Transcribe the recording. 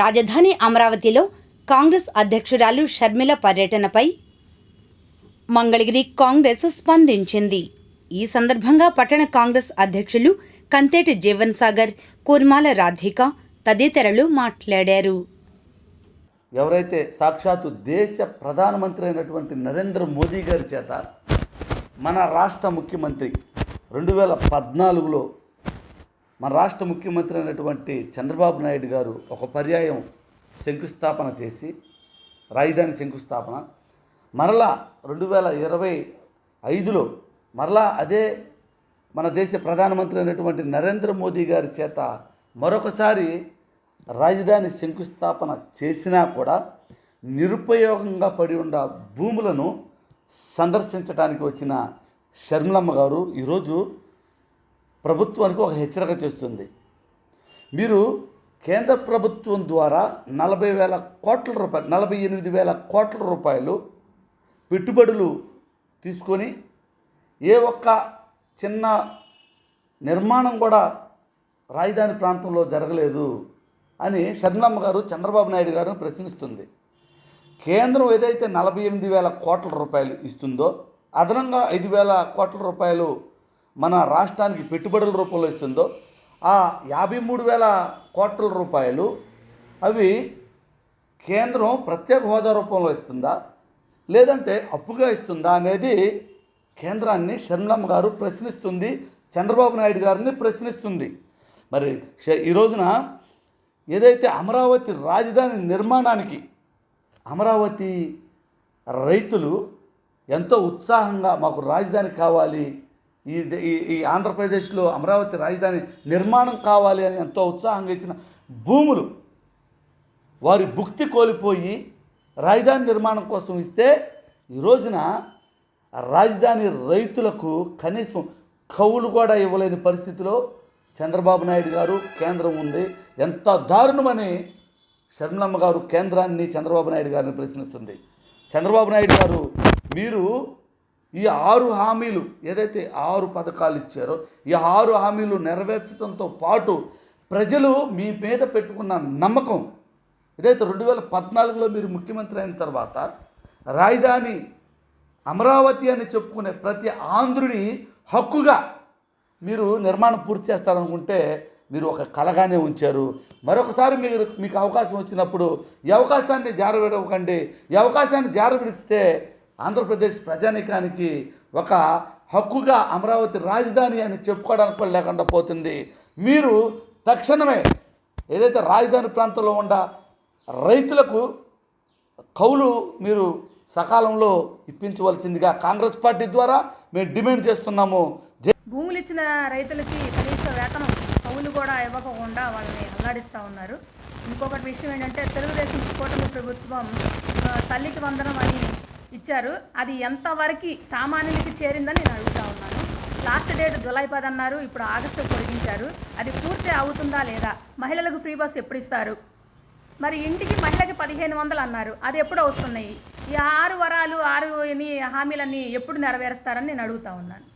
రాజధాని అమరావతిలో కాంగ్రెస్ అధ్యక్షురాలు షర్మిల పర్యటనపై మంగళగిరి కాంగ్రెస్ స్పందించింది. ఈ సందర్భంగా పట్టణ కాంగ్రెస్ అధ్యక్షులు కంతేటి జీవన్ సాగర్ కూర్మాల రాధిక తదితరులు మాట్లాడారు. ఎవరైతే సాక్షాత్తు దేశ ప్రధానమంత్రి అయినటువంటి నరేంద్ర మోదీ గారి చేత మన రాష్ట్ర ముఖ్యమంత్రి రెండు వేల పద్నాలుగులో మన రాష్ట్ర ముఖ్యమంత్రి అయినటువంటి చంద్రబాబు నాయుడు గారు ఒక పర్యాయం శంకుస్థాపన చేసి రాజధాని శంకుస్థాపన మరలా రెండు వేల ఇరవై ఐదులో మరలా అదే మన దేశ ప్రధానమంత్రి అయినటువంటి నరేంద్ర మోదీ గారి చేత మరొకసారి రాజధాని శంకుస్థాపన చేసినా కూడా నిరుపయోగంగా పడి ఉన్న భూములను సందర్శించడానికి వచ్చిన షర్మిలమ్మ గారు ఈరోజు ప్రభుత్వానికి ఒక హెచ్చరిక చేస్తుంది. మీరు కేంద్ర ప్రభుత్వం ద్వారా నలభై వేల కోట్ల రూపాయలు నలభై ఎనిమిది వేల కోట్ల రూపాయలు పెట్టుబడులు తీసుకొని ఏ ఒక్క చిన్న నిర్మాణం కూడా రాజధాని ప్రాంతంలో జరగలేదు అని షర్మిలమ్మ గారు చంద్రబాబు నాయుడు గారిని ప్రశ్నిస్తుంది. కేంద్రం ఏదైతే నలభై ఎనిమిది వేల కోట్ల రూపాయలు ఇస్తుందో అదనంగా ఐదు వేల కోట్ల రూపాయలు మన రాష్ట్రానికి పెట్టుబడుల రూపంలో ఇస్తుందో ఆ యాభై మూడు వేల కోట్ల రూపాయలు అవి కేంద్రం ప్రత్యేక హోదా రూపంలో ఇస్తుందా? లేదంటే అప్పుగా ఇస్తుందా అనేది కేంద్రాన్ని షర్మిలమ్మ గారు ప్రశ్నిస్తుంది చంద్రబాబు నాయుడు గారిని ప్రశ్నిస్తుంది. మరి ఈ రోజున ఏదైతే అమరావతి రాజధాని నిర్మాణానికి అమరావతి రైతులు ఎంతో ఉత్సాహంగా మాకు రాజధాని కావాలి ఈ ఈ- ఈ ఆంధ్రప్రదేశ్లో అమరావతి రాజధాని నిర్మాణం కావాలి అని ఎంతో ఉత్సాహంగా ఇచ్చిన భూములు వారి భుక్తి కోల్పోయి రాజధాని నిర్మాణం కోసం ఇస్తే ఈ రోజున రాజధాని రైతులకు కనీసం కవులు కూడా ఇవ్వలేని పరిస్థితిలో చంద్రబాబు నాయుడు గారు కేంద్రం ఉంది. ఎంత దారుణమని షర్మలమ్మ గారు కేంద్రాన్ని చంద్రబాబు నాయుడు గారిని ప్రశ్నిస్తుంది. చంద్రబాబు నాయుడు గారు మీరు ఈ ఆరు హామీలు ఏదైతే ఆరు పథకాలు ఇచ్చారో ఈ ఆరు హామీలు నెరవేర్చడంతో పాటు ప్రజలు మీ మీద పెట్టుకున్న నమ్మకం ఏదైతే రెండు వేల పద్నాలుగులో మీరు ముఖ్యమంత్రి అయిన తర్వాత రాజధాని అమరావతి అని చెప్పుకునే ప్రతి ఆంధ్రుడి హక్కుగా మీరు నిర్మాణం పూర్తి చేస్తారనుకుంటే మీరు ఒక కలగానే ఉంచారు. మరొకసారి మీరు మీకు అవకాశం వచ్చినప్పుడు ఈ అవకాశాన్ని జారవిడవకండి ఈ అవకాశాన్ని జారవిడిస్తే ఆంధ్రప్రదేశ్ ప్రజానికానికి ఒక హక్కుగా అమరావతి రాజధాని అని చెప్పుకోవడానికి కూడా లేకుండా పోతుంది. మీరు తక్షణమే ఏదైతే రాజధాని ప్రాంతంలో ఉండ రైతులకు కౌలు మీరు సకాలంలో ఇప్పించవలసిందిగా కాంగ్రెస్ పార్టీ ద్వారా మేము డిమాండ్ చేస్తున్నాము. భూములు ఇచ్చిన రైతులకి కనీస వేతనం కౌలు కూడా ఇవ్వకుండా వాళ్ళని అల్లాడిస్తూ ఉన్నారు. ఇంకొకటి విషయం ఏంటంటే తెలుగుదేశం కూటమి ప్రభుత్వం తల్లికి వందనం అని ఇచ్చారు. అది ఎంతవరకు సామాన్యులకి చేరిందని నేను అడుగుతా ఉన్నాను. లాస్ట్ డేట్ జులై పది అన్నారు ఇప్పుడు ఆగస్టు పొడిగించారు అది పూర్తి అవుతుందా లేదా? మహిళలకు ఫ్రీ బస్ ఎప్పుడు ఇస్తారు? మరి ఇంటికి మహిళకి పదిహేను వందలు అన్నారు. అది ఎప్పుడు వస్తున్నాయి? ఈ ఆరు వరాలు ఆరు హామీలన్నీ ఎప్పుడు నెరవేరుస్తారని నేను అడుగుతా ఉన్నాను.